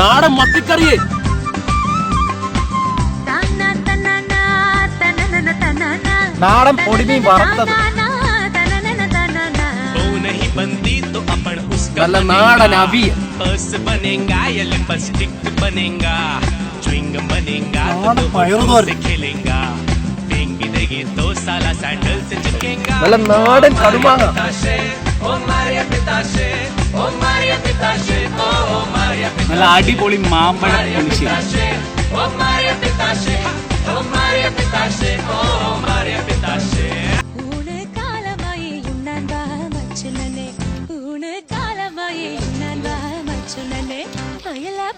നാടൻ മത്തിക്കറിയേ. നാടൻ പൊടിമീൻ വറുത്തത്. നല്ല നാടൻ അവിയ നല്ല നാടൻ കടുമാങ്ങ. നല്ല അടിപൊളി മാമ്പഴ പുളിശ്ശേരി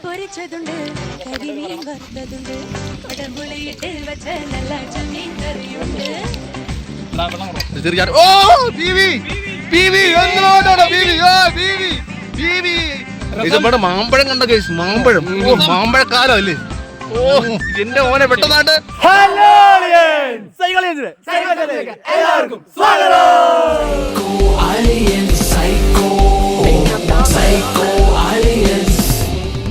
പൊരിച്ചതുണ്ട് കരിമീൻ വറുത്തതുണ്ട് ഉടമ്പുളിയിട്ട് വെച്ച നല്ല ചെമ്മീൻ കറിയുണ്ട് ഓ ടി വി എന്തിനോടാണ് ബീവി? ഓ ബീവി ബീവി. ഇത് നമ്മുടെ മാമ്പഴം കണ്ട കേസ് മാമ്പഴം. ഓ മാമ്പഴക്കാലം അല്ലേ? ഓ എന്റെ ഓനെ പെട്ടതാണ്ട്. എല്ലാവർക്കും സ്വാഗതം.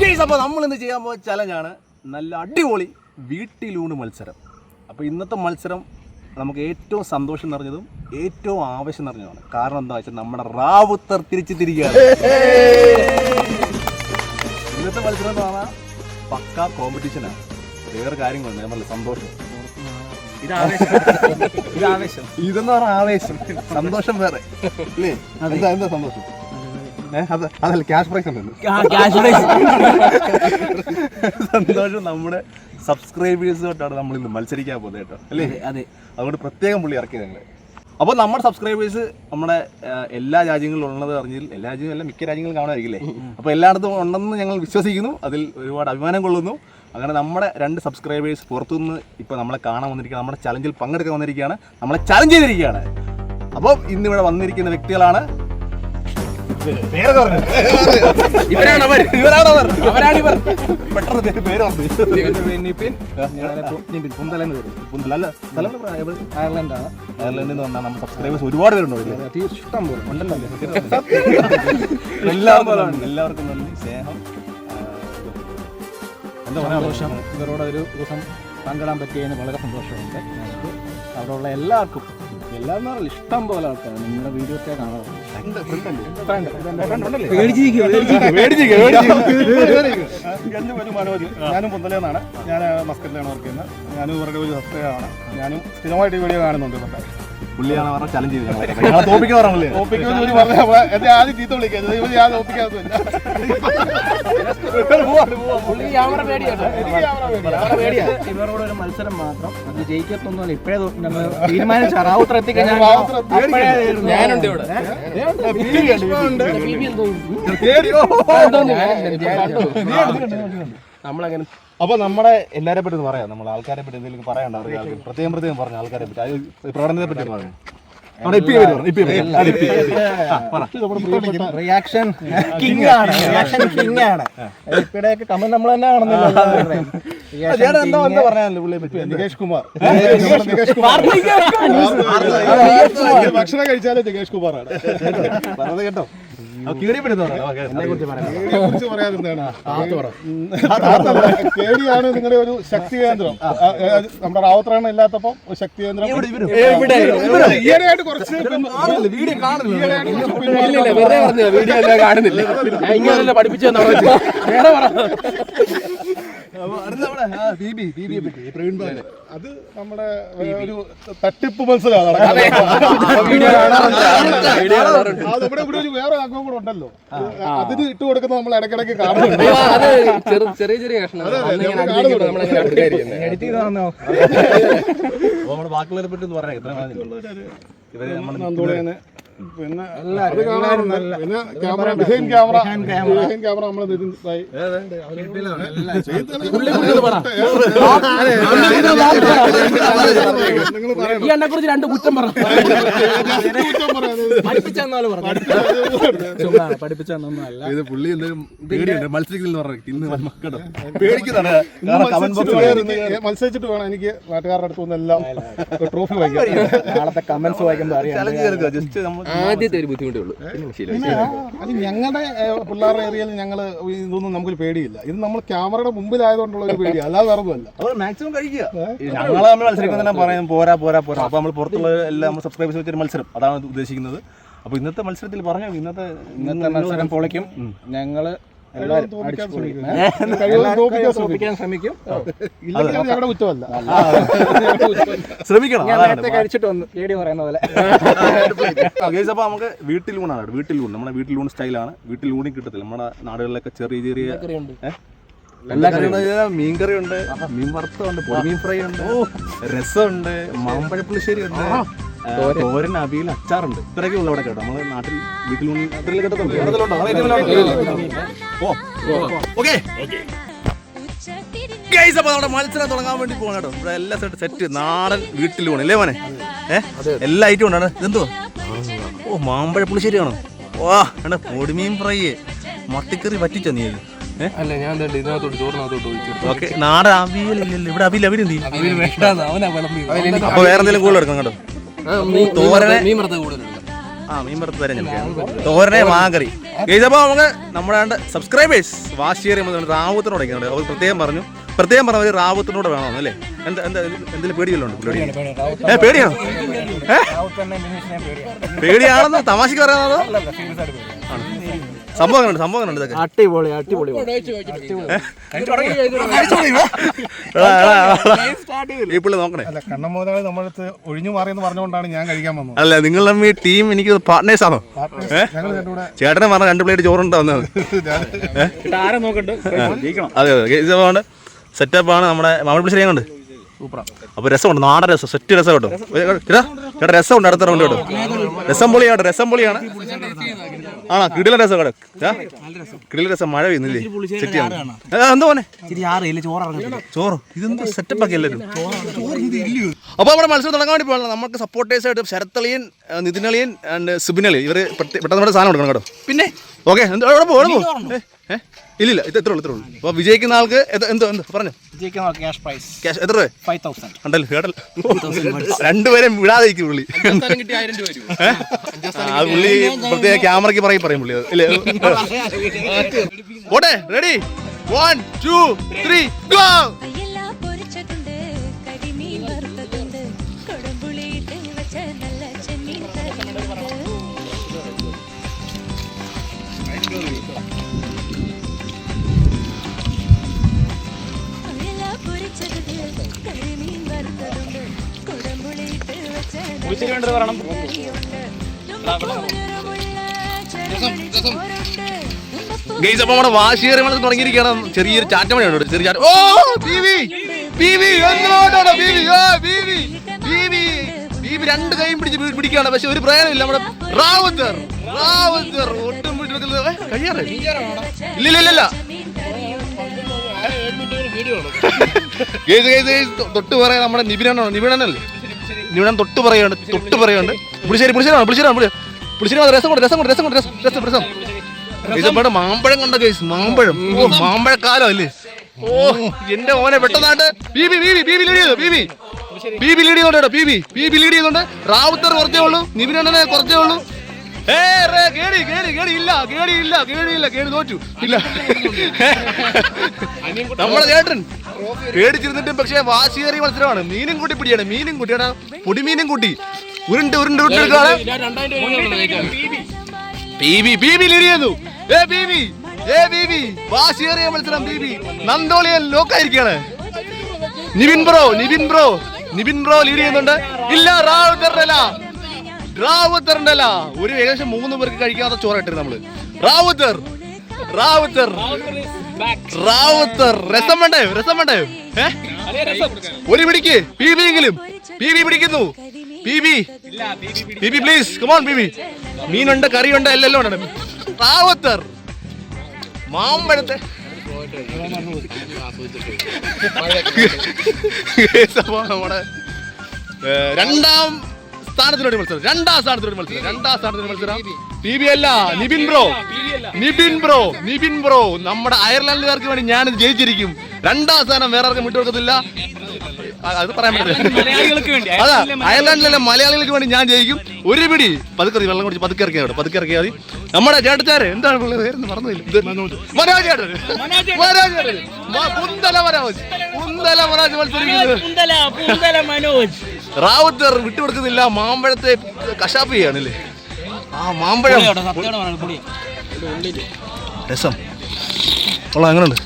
ഗൈസ് അപ്പോൾ നമ്മൾ ഇന്ന് ചെയ്യാൻ പോകുന്ന ചലഞ്ചാണ് നല്ല അടിപൊളി വീട്ടിലൂണ് മത്സരം. അപ്പോൾ ഇന്നത്തെ മത്സരം നമുക്ക് ഏറ്റവും സന്തോഷം നിറഞ്ഞതും ഏറ്റവും ആവശ്യം നിറഞ്ഞതാണ് കാരണം എന്താ വെച്ചാൽ നമ്മുടെ റാവുത്തർ തിരിച്ചു തിരികെയാണ്. ഇന്നത്തെ മത്സരം എന്ന് പറഞ്ഞാൽ പക്ക കോമ്പറ്റീഷനാണ് വേറെ കാര്യങ്ങളുണ്ട് നമ്മളെ സന്തോഷം. ഇതെന്ന് പറഞ്ഞ ആവേശം. സന്തോഷം വേറെ. എന്താ എന്താ സന്തോഷം? അതല്ല ക്യാഷ് പ്രൈസ് ഉണ്ടല്ലോ. സന്തോഷം നമ്മുടെ സബ്സ്ക്രൈബേഴ്സുമായിട്ടാണ് നമ്മൾ ഇന്ന് മത്സരിക്കാൻ പോകുന്നത് കേട്ടോ അല്ലേ? അതെ അതുകൊണ്ട് പ്രത്യേകം പുള്ളി ഇറക്കി ഞങ്ങൾ അപ്പോൾ നമ്മുടെ സബ്സ്ക്രൈബേഴ്സ് നമ്മുടെ എല്ലാ രാജ്യങ്ങളിലും ഉള്ളത് അറിഞ്ഞതിൽ എല്ലാ രാജ്യങ്ങളും അല്ല മിക്ക രാജ്യങ്ങളും കാണുമായിരിക്കില്ലേ? അപ്പോൾ എല്ലായിടത്തും ഉണ്ടെന്ന് ഞങ്ങൾ വിശ്വസിക്കുന്നു. അതിൽ ഒരുപാട് അഭിമാനം കൊള്ളുന്നു. അങ്ങനെ നമ്മുടെ രണ്ട് സബ്സ്ക്രൈബേഴ്സ് പുറത്തുനിന്ന് ഇപ്പോൾ നമ്മളെ കാണാൻ വന്നിരിക്കുകയാണ്. നമ്മുടെ ചലഞ്ചിൽ പങ്കെടുക്കാൻ വന്നിരിക്കുകയാണ്. നമ്മളെ ചലഞ്ച് ചെയ്തിരിക്കുകയാണ്. അപ്പോൾ ഇന്നിവിടെ വന്നിരിക്കുന്ന വ്യക്തികളാണ്? ഇവരാണ് അവർ ഇവരാണ് അവർ അവരാണ് ഇവർ പെട്ടെന്ന് പേര്? അയർലൻഡാണ് അയർലൻഡിൽ നിന്ന് വന്ന നമ്മുടെ സബ്സ്ക്രൈബേഴ്സ് ഒരുപാട് പേരുണ്ടോ? ഇഷ്ടം പോലെ ഉണ്ടല്ലോ എല്ലാവർക്കും. എല്ലാവർക്കും നന്ദി സ്നേഹം എന്താ സന്തോഷം ഇവരോട് ഒരു ദിവസം പങ്കിടാൻ പറ്റിയതിന് വളരെ സന്തോഷമുണ്ട് ഞങ്ങൾക്ക് അവിടെയുള്ള എല്ലാവർക്കും എല്ലാവരും ഇഷ്ടം പോലെ ആൾക്കാർ നിങ്ങളുടെ വീഡിയോസൊക്കെ കാണാറുണ്ട് എന്റെ പേര് മനോജ് ഞാനും പുന്തലേന്നാണ് ഞാൻ മസ്കറ്റിലാണ് വർക്ക് ചെയ്യുന്നത്. ഞാനും ഇവരുടെ ഒരു സസ്തയാണ് ഞാനും സ്ഥിരമായിട്ട് ഈ വീഡിയോ കാണുന്നുണ്ട് ഇവരുടെ. പുള്ളിയാണ് പറഞ്ഞ ചലഞ്ച് ചെയ്തത് തോപ്പിക്ക് പറഞ്ഞില്ലേ തോപ്പിക്കുമെന്ന് പറഞ്ഞ എന്നെ ആദ്യം ചീത്ത വിളിക്കുന്നത് ഇവർ ഞാൻ തോപ്പിക്കാത്തല്ല ഇവരോട് ഒരു മത്സരം മാത്രം അത് ജയിക്കത്തൊന്നുമല്ല ഇപ്പോഴേ ഞങ്ങൾ തീരുമാനിച്ച. റാവുത്ര എത്തിക്കഴിഞ്ഞാൽ ഞാനുണ്ട് ഇവിടെ. നമ്മളങ്ങനെ അപ്പൊ നമ്മുടെ എല്ലാരെ പറ്റി ഒന്ന് പറയാം. നമ്മൾ ആൾക്കാരെ പറ്റി എന്തെങ്കിലും പറയണ്ട അറിയാം പ്രത്യേകം പ്രത്യേകം പറഞ്ഞു ആൾക്കാരെ പറ്റി? അത് പ്രകടനത്തെ പറ്റി പറയാം. അവിടെ ഇപ്പി പേര് പറഞ്ഞു ഇപ്പി പേര് അത് ഇപ്പി. ആ, പറ. റിയാക്ഷൻ കിങ് ആണ്. റിയാക്ഷൻ കിങ് ആണ്. ഇപ്പിടെയൊക്കെ കമന്റ് നമ്മൾ തന്നെ ആ, എന്താ എന്താ പറയാനല്ലോ പുള്ളിയെ പറ്റി നികേഷ് കുമാർ ഭക്ഷണം കഴിച്ചാലേ നികേഷ് കുമാർ പറഞ്ഞത് കേട്ടോ. കേടിയാണ് നിങ്ങളുടെ ഒരു ശക്തി കേന്ദ്രം. നമ്മുടെ റാവത്രാണ് ഇല്ലാത്തപ്പോ ഒരു ശക്തി കേന്ദ്രം. ഈയിടെയായിട്ട് കുറച്ച് വീഡിയോ കാണുന്നില്ല. പഠിപ്പിച്ചു തന്നാ മതി. വേറെ പറ അത്. നമ്മുടെ ഒരു തട്ടിപ്പ് മത്സരമാണ് അത്. ഇവിടെ ഒരു വേറെ ആഗ്രഹം കൂടെ ഉണ്ടല്ലോ. അതിന് ഇട്ട് കൊടുക്കുന്ന നമ്മൾ ഇടക്കിടക്ക് കാണുന്നുണ്ട്. ചെറിയ ചെറിയ നമ്മുടെ ബാക്കിയുള്ളവരെ പറ്റി പറയാം. ഇത്ര ഇവർ നമ്മൾ പിന്നെ അത് കാണാറുണ്ട് പിന്നെ camera design camera design camera നിങ്ങൾ ഈ എന്നെ കുറിച്ച് രണ്ട് കുറ്റം പറഞ്ഞു പഠിപ്പിച്ചെന്നാലും പറഞ്ഞു. പഠിപ്പിച്ചെന്നൊന്നും അല്ല ഇത് പുള്ളി എന്തെങ്കിലും പേടിയുണ്ട്. മത്സരിക്കുന്നില്ല പറഞ്ഞു. ഇന്ന് മക്കളോ. പേടിക്കുന്നതാണ്. മത്സരിച്ചിട്ട് വേണം- മത്സരിച്ചിട്ട് വേണം എനിക്ക് നാട്ടുകാരുടെ അടുത്തുനിന്നെല്ലാം ട്രോഫി വായിക്കാം നാളത്തെ കമന്റ്സ് വായിക്കുമ്പോൾ അറിയാം. ജസ്റ്റ് നമ്മൾ ആദ്യത്തെ ഒരു ബുദ്ധിമുട്ടേ ഉള്ളൂ. അത് ഞങ്ങളുടെ പിള്ളേരുടെ ഏരിയയിൽ ഞങ്ങൾ ഇതൊന്നും നമുക്ക് പേടിയില്ല. ഇത് നമ്മൾ ക്യാമറയുടെ മുമ്പിലായതുകൊണ്ടുള്ള ഒരു പേടി അല്ലാതെ വേറൊന്നുമല്ല. മാക്സിമം കഴിക്കുക. ഞങ്ങൾ നമ്മൾ മത്സരിക്കുന്നത് തന്നെ പറയാം പോരാ പോരാ പോരാ. അപ്പോൾ നമ്മൾ പുറത്തുള്ള എല്ലാം നമ്മൾ സബ്സ്ക്രൈബേഴ്സ് വെച്ചൊരു മത്സരം. അതാണ് ഉദ്ദേശിക്കുന്നത്. അപ്പോൾ ഇന്നത്തെ മത്സരത്തിൽ പറഞ്ഞു? ഇന്നത്തെ ഇന്നത്തെ മത്സരം പൊളിക്കും. ഞങ്ങൾ ശ്രമിക്കും. ഇല്ലെങ്കിൽ അത്. ഞങ്ങളുടെ കുറ്റമല്ല. ശ്രമിക്കണം. ഞാൻ നേരത്തെ കഴിച്ചിട്ട് വന്നു. പേടി പറയുന്ന പോലെ ഗൈസ് അപ്പോൾ നമുക്ക് വീട്ടിൽ ഊണാണ് വീട്ടിൽ ഊണ്. നമ്മുടെ വീട്ടിൽ ഊണ് സ്റ്റൈലാണ് വീട്ടിൽ ഊണി കിട്ടത്തില്ല. നമ്മുടെ നാടുകളിലൊക്കെ ചെറിയ ചെറിയ മീൻകറി ഉണ്ട്. മീൻ വറുത്തുണ്ട് പൊടിമീൻ ഫ്രൈ ഉണ്ട്. രസമുണ്ട്. മാമ്പഴപ്പുളിശ്ശേരി ഉണ്ട്. തോരൻ. അവിയിൽ അച്ചാറുണ്ട്. ഇത്രയൊക്കെ ഉള്ളു അവിടെ കേട്ടോ. നമ്മൾ നാട്ടിൽ വീട്ടിൽ ഗൈസ് അപ്പോൾ നമ്മുടെ മത്സരം തുടങ്ങാൻ വേണ്ടി പോകണം കേട്ടോ. ഇവിടെ എല്ലാ സെറ്റ് സെറ്റ് നാടൻ വീട്ടിൽ പോകണം അല്ലേ മോനെ? ഏഹ് എല്ലാ ഐറ്റം ഉണ്ടാണ് ഇതെന്തോ? ഓ മാമ്പഴ പുളിശ്ശേരി ആണോ വാ എടാ പൊടിമീൻ ഫ്രൈ. മത്തിക്കറി പറ്റിച്ചോ നീ? അല്ല ഞാൻ ദേ ഇതിനകത്തോട്ട് ചോറിനകത്തോട്ട് ഒഴിച്ചു ഓക്കെ നാടൻ അവിയലില്ലല്ലോ ഇവിടെ അവിയൽ അവിടെ എന്ത് ചെയ്യും? അപ്പൊ വേറെ എന്തെങ്കിലും കൂടുതൽ എടുക്കാം കേട്ടോ. തോരനെ- മീൻ വറുത്ത കൂടുതലുണ്ട് ആ മീൻ വറുത്ത് തരാം ഞാൻ തോരനെ മാങ്കറി ഗൈസ് അപ്പോൾ നമുക്ക് നമ്മുടെ സബ്സ്ക്രൈബേഴ്സ് വാശിയേറി റാവത്തിനോട് ഇരിക്കുന്നുണ്ട് അവർ പ്രത്യേകം പറഞ്ഞു. പ്രത്യേകം പറഞ്ഞ അവർ റാവത്തിനോട് വേണമെന്ന് അല്ലേ? എന്താ എന്താ എന്തെങ്കിലും പേടിയല്ലോ ഉണ്ട് പുള്ളിയോട്? ഏ പേടിയാണോ? ഏ? പേടിയാണെന്ന് തമാശക്ക് പറയുന്നതോ ആണ്. സംഭവം എങ്ങനെയുണ്ട് സംഭവം എങ്ങനെയുണ്ട് ഇതൊക്കെ അടിപൊളി. അടിപൊളി. ഈ പുള്ളി നോക്കണേ. അല്ല കണ്ണം മുതലാളി നമ്മളടുത്ത് ഒഴിഞ്ഞു മാറിയെന്ന് പറഞ്ഞുകൊണ്ടാണ് ഞാൻ കഴിക്കാൻ വന്നത്. അല്ല നിങ്ങൾ തമ്മിൽ ടീം എനിക്ക് പാർട്ട്നേഴ്സ് ആണോ? ചേട്ടൻ ചേട്ടനെ പറഞ്ഞ രണ്ട് പ്ലേറ്റ് ചോറുണ്ട് വന്നത്. അതെ അതെ. സെറ്റപ്പ് സെറ്റപ്പാണ് നമ്മുടെ മാമപ്പുളിശ്ശേരി എങ്ങോട്ട് അപ്പൊ രസമുണ്ട് നാടൻ രസം സെറ്റ് രസം കേട്ടോ. ചേട്ടാ രസമുണ്ട് അടുത്ത റൗണ്ട് കേട്ടോ. രസം പൊളിയാണ് രസം പൊളിയാണ്. ആണോ? കിടില രസം കട? കിടില രസം മഴ പെയ്യുന്നില്ലേ? സെറ്റ് എന്താ പോനെ ചോറോ ഇതെന്താ സെറ്റപ്പ് ആക്കി എല്ലാവരും അപ്പോൾ നമ്മുടെ മത്സരം തുടങ്ങാൻ വേണ്ടി പോകണം നമുക്ക് സപ്പോർട്ടേഴ്സ് ആയിട്ട് ശരത്തളിയൻ നിതിനളിയൻ ആൻഡ് സുബിനളി ഇവർ പെട്ടെന്ന് നമ്മുടെ സാധനം കൊടുക്കണം കേട്ടോ. പിന്നെ ഓക്കെ എന്താ എവിടെ പോകും ഇല്ല ഇല്ലില്ല ഇത് എത്ര ഉള്ളൂ ഇത്ര ഉള്ളൂ. അപ്പോൾ വിജയിക്കുന്ന ആൾക്ക് എന്തോ എന്തോ പറഞ്ഞു? ക്യാഷ് പ്രൈസ് ക്യാഷ് എത്ര രൂപ? ഫൈവ് തൗസൻഡ് ഉണ്ടല്ലോ കേട്ടല്ലോ. രണ്ടുപേരും വിടാതെ ഇരിക്കും പുള്ളി. അത്? പുള്ളി പ്രത്യേക ക്യാമറയ്ക്ക് പറയും പറയും പുള്ളി അത്. ഇല്ലേ? ഓട്ടെ ready one two three go നമ്മുടെ വാശിയേറി നമ്മൾ തുടങ്ങിയിരിക്കുകയാണ്. ചെറിയൊരു ചാറ്റമഴയുണ്ട് ചെറിയ ചാറ്റ ഓ ഓ രണ്ട് കൈയും പിടിച്ച് പിടിക്കുകയാണ്. പക്ഷെ ഒരു പ്രയോജനമില്ല നമ്മുടെ റാവത്തർ റാവത്തർ ഒട്ടും പിടിച്ച് ഏ, കഴിയാറ് ഇല്ല ഇല്ല ഇല്ല. തൊട്ട് പറയാൻ നമ്മുടെ നിബിനാണോ നിബിനാണല്ലേ നിബിനാൻ തൊട്ട് പറയാണ് തൊട്ട് പറയുന്നുണ്ട് പുളിശ്ശേരി പുളിശ്ശേരി പുളിശ്ശേരി പുളി പുളിശ്ശേരി രസം കൊണ്ട് രസം കൊണ്ട് രസം കൊണ്ട് രസം രസം രസം. ഇത് ഇവിടെ മാമ്പഴം കണ്ട കേസ് മാമ്പഴം. ഓ മാമ്പഴക്കാലം അല്ലേ? ഓ എന്റെ മോനെ പെട്ടെന്നാണ്ട് B B B B B lead ചെയ്തു BB BB lead BB. B B lead ചെയ്തോണ്ട് റാവുത്തർ കുറച്ചേ ഉള്ളൂ നിബിനെ കുറച്ചേ ഉള്ളൂ. ഏ റേ കേടി കേടി കേടി ഇല്ല കേടി ഇല്ല കേടി ഇല്ല കേടി തോറ്റു. ഇല്ല. നമ്മളെ ചേട്ടൻ പേടിച്ചിരുന്നിട്ടും പക്ഷേ വാശിയേറിയ മത്സരമാണ്. മീനും കൂട്ടി പിടിയാണ്. മീനും കൂട്ടിയാണ് പൊടിമീനും കൂട്ടി ഉരുണ്ട് ഉരുണ്ട് ഉരുണ്ടെടുക്കാണ് ബീബി. ബീബി ലീഡ് ചെയ്യുന്നു ഏ ബീബി ഏ ബീബി വാശിയേറിയ മത്സരം ബീബി നന്ദോളിയൻ ലോക്കായിരിക്കാണ് Nivin bro Nivin bro Nivin bro lead ചെയ്യുന്നുണ്ട്. ഇല്ല റാവുത്തറിനല്ല. റാവുത്തറിനല്ല ഒരു ഏകദേശം മൂന്ന് പേർക്ക് കഴിക്കാത്ത ചോറ് ഇട്ടിരുന്നു നമ്മൾ. റാവുത്തർ റാവുത്തർ റാവുത്തർ. രസം വേണ്ടേ? രസം വേണ്ടേ? ഏ? ഒരു പിടിക്ക്. പി ബി എങ്കിലും. പി ബി പിടിക്കുന്നു. P B. P B please come on P B. മീനുണ്ട് കറിയുണ്ട് എല്ലാം ഉണ്ട് റാവത്തർ. മാമ്പഴത്തെ. നമ്മുടെ രണ്ടാം സ്ഥാനത്തിനോട് മത്സരം. രണ്ടാം സ്ഥാനത്തിനോട് മത്സരം. രണ്ടാം സ്ഥാനത്തിന് മത്സരം. ടി ബി അല്ല Nibin bro. Nibin bro Nibin bro. നമ്മുടെ അയർലൻഡുകാർക്ക് വേണ്ടി ഞാൻ ജയിച്ചിരിക്കും. രണ്ടാം സ്ഥാനം വേറെ ആർക്കും വിട്ടു കൊടുക്കത്തില്ല അത് പറയാൻ പറ്റില്ല അതാ അയർലൻഡിലെ മലയാളികൾക്ക് വേണ്ടി ഞാൻ ജയിക്കും. ഒരു പിടി. പതുക്കെ വെള്ളം കുടിച്ച് പതുക്കെ ഇറക്കിയാൽ പതുക്കെ ഇറക്കിയാൽ മതി. നമ്മുടെ ചേട്ടച്ചാര് എന്താണ് പുള്ളി പേരെന്ന് മറന്നില്ല മനോജ്. ചേട്ടൻ. മനോജ് ചേട്ടൻ. കുന്തല മനോജ്. കുന്തല മനോജ് മത്സരിക്കുന്നത്. മനോജ്. റാവുത്തർ വിട്ടുകൊടുക്കുന്നില്ല. മാമ്പഴത്തെ കശാപ്പ് ചെയ്യാണല്ലേ ആ മാമ്പഴം. രസം. കൊള്ളാം എങ്ങനെയുണ്ട്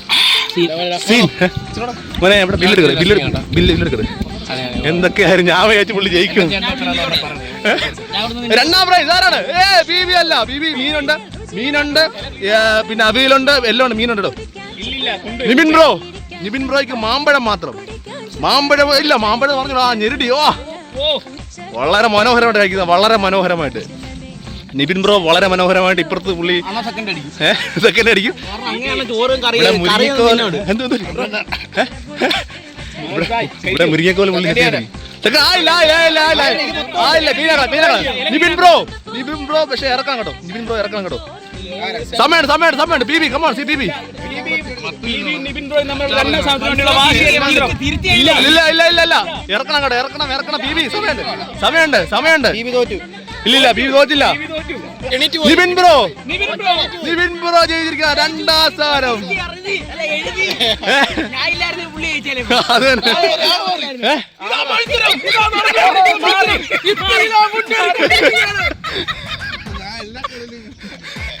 സീൻ മോനെ ഇവിടെ ബില്ലെടുക്കരുത് ബില്ലെടുക്കരുത് ബില്ല് ബില്ലെടുക്കരുത് എന്തൊക്കെയായിരുന്നു ഞാൻ വിചാരിച്ചു പുള്ളി ജയിക്കും. രണ്ടാം പ്രൈസ് ആരാണ്? ഏ ബി ബി അല്ല. ബി ബി മീനുണ്ട്. മീനുണ്ട്. പിന്നെ അവിയലുണ്ട്. എല്ലാം ഉണ്ട് മീനുണ്ട് നിബിൻ ബ്രോ. നിബിൻ ബ്രോയ്ക്ക് മാമ്പഴം മാത്രം. മാമ്പഴം ഇല്ല മാമ്പഴം പറഞ്ഞു ആ ഞെരുടിയോ വളരെ മനോഹരമായിട്ട് കഴിക്കുന്നത് വളരെ മനോഹരമായിട്ട്. നിബിൻ ബ്രോ വളരെ മനോഹരമായിട്ട് ഇപ്പുറത്ത് പുള്ളി സെക്കൻഡ് അടിക്കും. ഇവിടെ മുരിങ്ങക്കോൽ പുള്ളി നിബിൻ ബ്രോ നിബിൻ ബ്രോ പക്ഷെ ഇറക്കാം കേട്ടോ. നിബിൻ ബ്രോ ഇറക്കാം കേട്ടോ. സമയമുണ്ട് സമയമാണ് സമയമാണ് B B come on C B B. ഇല്ല ഇല്ല ഇല്ല ഇല്ല. ഇല്ല ഇറക്കണം കേട്ടോ ഇറക്കണം ഇറക്കണം. ബി ബി സമയമുണ്ട് സമയമുണ്ട് സമയമുണ്ട് ഇല്ല ഇല്ല ബി ബി തോറ്റില്ല. നിബിൻ ബ്രോ. നിബിൻ ബ്രോ. ജയിച്ചിരിക്കുക രണ്ടാം സ്ഥാനം അതെ?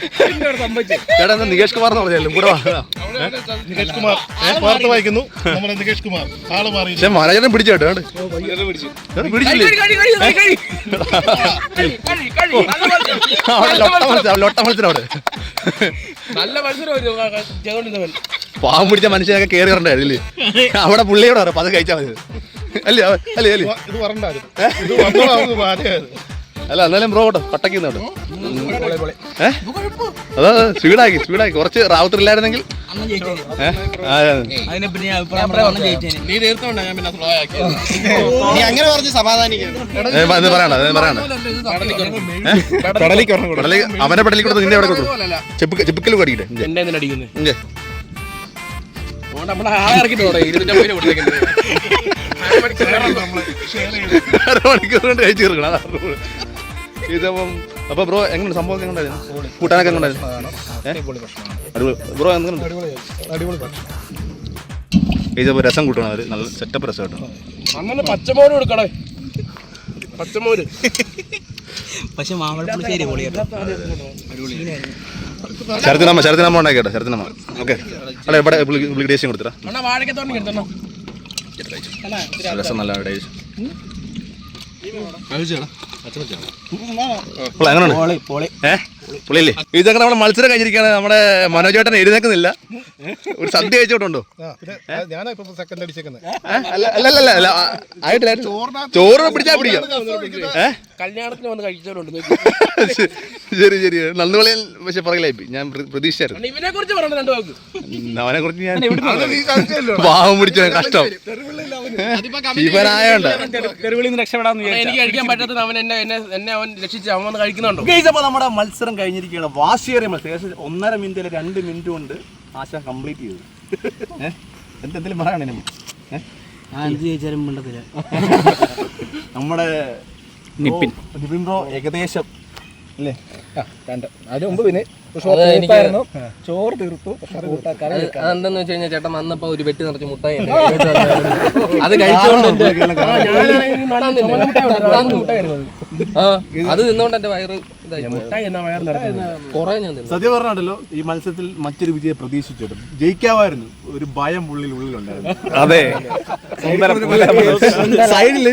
ചേട്ടാ എന്നാ നികേഷ് കുമാർ എന്ന് പറഞ്ഞാലും കൂടെ. നികേഷ് കുമാർ. വാർത്ത വായിക്കുന്നു. നമ്മുടെ നികേഷ് കുമാർ. ആൾ മാറി. പക്ഷെ മാനേജറിനെ പിടിച്ചു കേട്ടോ പിടിച്ചില്ലേ? ലൊട്ട മത്സരം അവിടെ. നല്ല മത്സരം പാവം പിടിച്ച മനുഷ്യനൊക്കെ കയറി വരണ്ടായിരുന്നില്ലേ അവിടെ പുള്ളിയോട് പറയാം അത് കഴിച്ചാൽ മതി. അല്ലേ അല്ലേ അല്ലേ? ഇത് ബാധയായത് അല്ല എന്നാലും ബ്രോ കേട്ടോ പട്ടയ്ക്ക് കേട്ടോ ഏഹ് അതാ സ്പീഡാക്കി സ്പീഡാക്കി. കുറച്ച് റാവത്തില്ലായിരുന്നെങ്കിൽ ഏഹ് അതിനെ പിന്നെ അഭിപ്രായം പറയാൻ ജയിച്ചേനെ. നീ തീർത്തോണ്ടാ ഞാൻ പിന്നെ സ്ലോ ആക്കി. നീ അങ്ങനെ പറഞ്ഞ് പറയണ്ട പറയണ്ട. കടലിക്ക് അവന്റെ പെടലിൽ കൊടുത്ത് നിന്റെ അവിടെ കൊടുത്തു ചെപ്പ് ചെപ്പിക്കൽ കടിക്കട്ടെ അരമണിക്കൂർ കൊണ്ട് കഴിച്ചു തീർക്കണം അതാ rule. ഇതപ്പം അപ്പൊ ബ്രോ എങ്ങനെ സംഭവം എങ്ങനെയുണ്ടായിരുന്നു കൂട്ടാനൊക്കെ എങ്ങനെയുണ്ടായിരുന്നു ബ്രോ എങ്ങനെ അടിപൊളി ഇതപ്പോ രസം കൂട്ടണം അവർ. നല്ല സെറ്റപ്പ് രസം കേട്ടോ. അന്നെ പച്ചമോര് കൊടുക്കണേ. പച്ചമോര്. പക്ഷെ മാമ്പഴപ്പുളിശ്ശേരി പൊളിയാട്ടോ ശരത്തിനമ്മ ശരത്തിനമ്മ ഉണ്ടാക്കി കേട്ടോ. ശരത്തിനമ്മ. ഓക്കെ. അല്ല ഇവിടെ ടേസ്റ്റും വാഴക്കത്തോണ്ടി എടുത്തോ രസം നല്ല ടേസ്റ്റ് പുള്ളിയില്ലേ ഇതൊക്കെ നമ്മുടെ മത്സരം കഴിഞ്ഞിരിക്കുകയാണ് നമ്മുടെ മനോജേട്ടൻ എഴുതേക്കുന്നില്ല ഒരു സദ്യ കഴിച്ചോട്ടുണ്ടോ? അല്ലല്ല ആയിട്ടില്ല. ചോറ് പിടിച്ചാ പിടിക്കാം. കല്യാണത്തിന് വന്ന് കഴിച്ചവരുണ്ട്. ശരി ശരി നന്ദിവളിയൻ പക്ഷെ പറയലായി ഞാൻ പ്ര- പ്രതീക്ഷിച്ചായിരുന്നു. ഇവനെ കുറിച്ച് പറയണ്ട രണ്ടു വാക്ക്. അവനെ കുറിച്ച് ഞാൻ പാവം പിടിച്ച കഷ്ടം. എനിക്ക് കഴിക്കാൻ പറ്റാത്തത് അവൻ എന്നെ എന്നെ എന്നെ അവൻ രക്ഷിച്ച് അവൻ വന്ന് കഴിക്കുന്നുണ്ടോ? അപ്പോൾ നമ്മുടെ മത്സരം കഴിഞ്ഞിരിക്കുകയാണ്. വാശിയേറിയ മത്സരം. ഏകദേശം ഒന്നര മിനിറ്റ് അല്ലെ രണ്ട് മിനിറ്റ് കൊണ്ട് ആശ കംപ്ലീറ്റ് ചെയ്തു. എന്തെങ്കിലും പറയണേ നമ്മുടെ നിപ്പിൻ. നിപ്പിൻ നിപിൻ ബ്രോ ഏകദേശം. അല്ലേ? അതിന് മുമ്പ് പിന്നെ ചോറ് തീർത്തു. അതെന്താന്ന് വെച്ച് കഴിഞ്ഞാൽ ചേട്ടൻ വന്നപ്പോ ഒരു വെട്ടി നിറച്ച് മുട്ടായി. അത് കഴിച്ചോണ്ട് അത് നിന്നോണ്ട് എന്റെ വയറ് സത്യം പറഞ്ഞാണല്ലോ ഈ മത്സരത്തിൽ മറ്റൊരു വിജയം പ്രതീക്ഷിച്ചിട്ടും ജയിക്കാമായിരുന്നു. ഒരു ഭയം ഉള്ളിൽ ഉള്ളിലുണ്ടായിരുന്നു. അതെ. സൈഡിൽ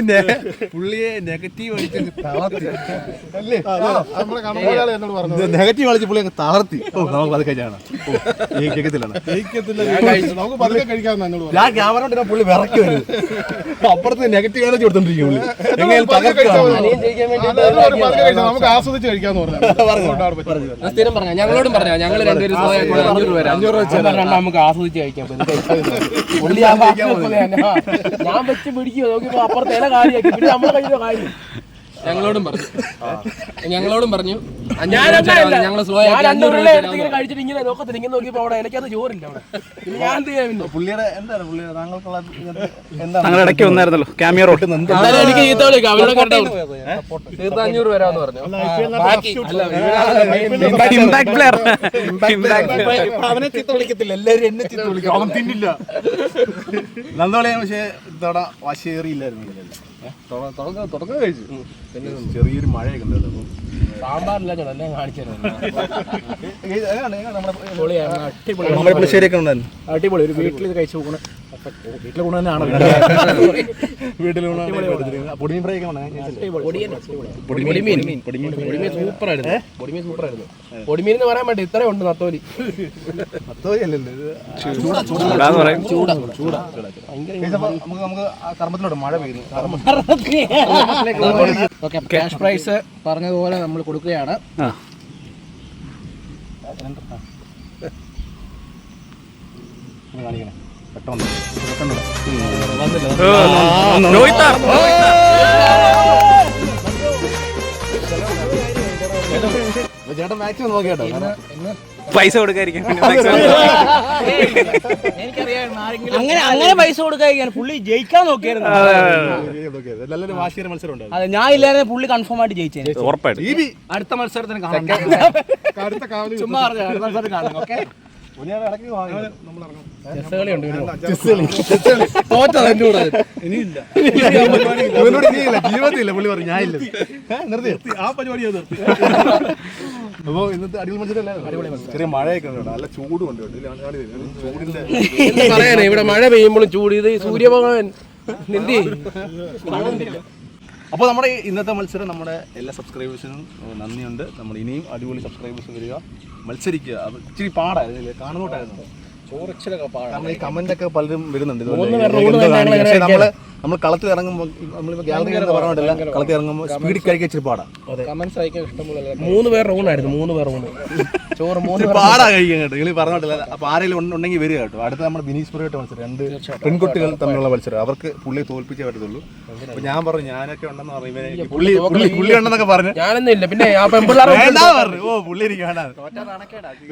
പുള്ളിയെ നെഗറ്റീവ് അടിച്ച് തളർത്തി. അല്ലേ? നമ്മുടെ കണക്കാളി എന്നോട് പറഞ്ഞു നെഗറ്റീവ് അടിച്ച് പുള്ളി അങ്ങ് തളർത്തി. ഓ നമുക്ക് അത് കഴിച്ചാണ് ഞാൻ ക്യാമറ പുള്ളി വിറക്കി വരുന്നത് അപ്പുറത്ത് നെഗറ്റീവ് എനർജി കൊടുത്തോണ്ടിരിക്കും പുള്ളി. എങ്ങനെ നമുക്ക് ആസ്വദിച്ച് കഴിക്കാന്ന് പറഞ്ഞു സ്ഥിരം പറഞ്ഞ? ഞങ്ങളോടും പറഞ്ഞ? ഞങ്ങൾ രണ്ടുപേരും അഞ്ഞൂറ് രൂപ അഞ്ഞൂറ് രൂപ നമുക്ക് ആസ്വദിച്ച് കഴിക്കാൻ പറ്റും ഞാൻ വെച്ച് പിടിക്കുക നോക്കിയപ്പോ അപ്പുറത്തെ കാര്യം നമ്മളെ കഴിക്കുന്ന കാര്യം. ഞങ്ങളോടും പറഞ്ഞു. ഞങ്ങളോടും പറഞ്ഞു. ഞങ്ങൾ സ്ലോ കഴിച്ചിട്ട് ഇങ്ങനെ നോക്കത്തില്ല. ഇങ്ങനെ നോക്കിയപ്പോ അവിടെ എനിക്കത് ചോറില്ല അവിടെ. ഞാൻ പുള്ളിയുടെ എന്താണ് പുള്ളിയുടെ താങ്കൾക്കുള്ള എന്താണ്? ഞങ്ങൾ ഇടയ്ക്ക് വന്നായിരുന്നല്ലോ. ക്യാമിയ റോട്ട് എനിക്ക് വിളിക്കാം അവരുടെ തീർത്ത അഞ്ഞൂറ് വരാന്ന് പറഞ്ഞു. അവനെ ചിത്ത വിളിക്കത്തില്ല. എല്ലാവരും എന്നെ ചിത്ത വിളിക്കും. അവൻ തിന്നില്ല. നന്ദോളിയാൻ പക്ഷേ ഇത്തവണ വാശിയേറിയില്ലായിരുന്നു ഏ? തുട- തുടക്കം തുടക്കം കഴിച്ചു. പിന്നെ ചെറിയൊരു മഴയൊക്കെ ഉണ്ടായിരുന്നു അടിപൊളി ഒരു വീട്ടിൽ കഴിച്ചു പോകണം വീട്ടിൽ ഗുണം തന്നെയാണല്ലോ. വീട്ടിൽ പൊടിമീൻ ഫ്രൈ പൊടിമീൻ പൊടിമീൻ സൂപ്പറായിരുന്നു. പൊടിമീൻ സൂപ്പറായിരുന്നു. പൊടിമീൻ എന്ന് പറയാൻ വേണ്ടി ഇത്രയും ഉണ്ട് നത്തോലി. ചൂടാന്ന് പറയും. നമുക്ക് നമുക്ക് ആ കർമ്മത്തിലോട്ട് മഴ പെയ്യുന്നു. ഓക്കെ ക്യാഷ് പ്രൈസ് പറഞ്ഞതുപോലെ നമ്മൾ കൊടുക്കുകയാണ്. കാണിക്കണേ. പെട്ടെന്ന്. പെട്ടെന്ന്. നോയിത്താർ ചേട്ടൻ മാക്സിമം നോക്കിയാട്ടോ പൈസ കൊടുക്കാതിരിക്കാൻ അങ്ങനെ അങ്ങനെ പൈസ കൊടുക്കാതിരിക്കാൻ പുള്ളി ജയിക്കാൻ നോക്കിയായിരുന്നു. നല്ലൊരു വാശിയുടെ മത്സരം ഉണ്ടായിരുന്നു. അതെ ഞാൻ ഇല്ലായിരുന്നു പുള്ളി കൺഫേം ആയിട്ട് ജയിച്ചേ ഉറപ്പായിട്ടും. അടുത്ത മത്സരത്തിന് കാണാം. ചുമ്മാ അടുത്ത മത്സരത്തിന് കാണാം ഓക്കെ? ജീവിതത്തില്ല പുള്ളി പറഞ്ഞു ഞാൻ ഇല്ല. ആ പരിപാടി ഇന്നത്തെ അടിപൊളി ചെറിയ മഴയൊക്കെ ഉണ്ട് നല്ല. ചൂടിന്റെ പറയാനാ ഇവിടെ മഴ പെയ്യുമ്പോഴും ചൂട്. ഇത് ഈ സൂര്യഭഗവാൻ. എന്തി അപ്പോൾ നമ്മുടെ ഇന്നത്തെ മത്സരം നമ്മുടെ എല്ലാ സബ്സ്ക്രൈബേഴ്സിനും നന്ദിയുണ്ട്. നമ്മൾ ഇനിയും അടിപൊളി സബ്സ്ക്രൈബേഴ്സ് വരിക. മത്സരിക്കുക. അത് ഇച്ചിരി പാടായിരുന്നു. കാണുന്നോട്ടായിരുന്നു. കാരണം ഈ കമന്റ് ഒക്കെ പലരും വരുന്നുണ്ട്. നമ്മൾ നമ്മൾ കളത്തിൽ ഇറങ്ങുമ്പോൾ നമ്മളിപ്പോൾ ഗ്യാലറി പറഞ്ഞിട്ടില്ല കളത്തിൽ ഇറങ്ങുമ്പോൾ സ്പീഡിൽ കഴിക്കാൻ ഇച്ചിരി പാടാ. കമന്റ്സ് അയക്കാൻ ഇഷ്ടമുള്ള മൂന്ന് പേർ റൂണായിരുന്നു മൂന്ന് പേർ റൂണ് ചോറ് മൂന്ന് പാടാ കഴിക്കാൻ കേട്ടോ. നിങ്ങൾ പറഞ്ഞിട്ടില്ല അപ്പൊ ആരെങ്കിലും ഉണ്ടെങ്കിൽ വരിക കേട്ടോ. അടുത്ത നമ്മുടെ ബിനീഷ് പുരമായിട്ട് മത്സരം. രണ്ട് പെൺകുട്ടികൾ തമ്മിലുള്ള മത്സരം. അവർക്ക് പുള്ളിയെ തോൽപ്പിച്ചേ പറ്റത്തുള്ളൂ. അപ്പൊ ഞാൻ പറഞ്ഞു ഞാനൊക്കെ ഉണ്ടെന്ന് പറഞ്ഞു. ഇവനെ പുള്ളി പുള്ളി പുള്ളി ഉണ്ടെന്നൊക്കെ പറഞ്ഞു. ഞാനൊന്നും ഇല്ല. പിന്നെ ആ പെമ്പിള്ളാർ വേണ്ട പറഞ്ഞു. ഓ പുള്ളി എനിക്ക് വേണ്ട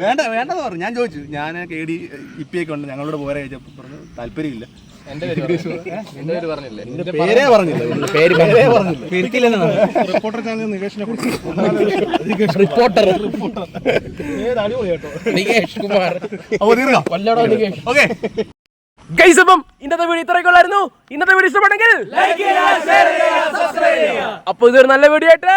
വേണ്ട വേണ്ടെന്ന് പറഞ്ഞു. ഞാൻ ചോദിച്ചു. ഞാൻ കേടി ഡി ഇപ്പിയൊക്കെ ഉണ്ട്. ഞങ്ങളോട് പോരാ ചോദിച്ചപ്പോൾ പറഞ്ഞു താല്പര്യമില്ല. പേര് പറഞ്ഞു. എന്റെ പേര് പറഞ്ഞില്ലേ? എന്റെ പേരേ പറഞ്ഞില്ല? റിപ്പോർട്ടർ ചാനൽ നികേഷിനെ കുറിച്ച് റിപ്പോർട്ടർ നികേഷ് കുമാർ. അപ്പൊ ഓക്കെ. ഗൈസ് ഇന്നത്തെ വീഡിയോ ഇത്രയൊക്കെ ഉള്ളായിരുന്നു. ഇന്നത്തെ വീഡിയോ ഇഷ്ടപ്പെട്ടെങ്കിൽ അപ്പൊ ഇതൊരു നല്ല വീഡിയോ ആയിട്ട്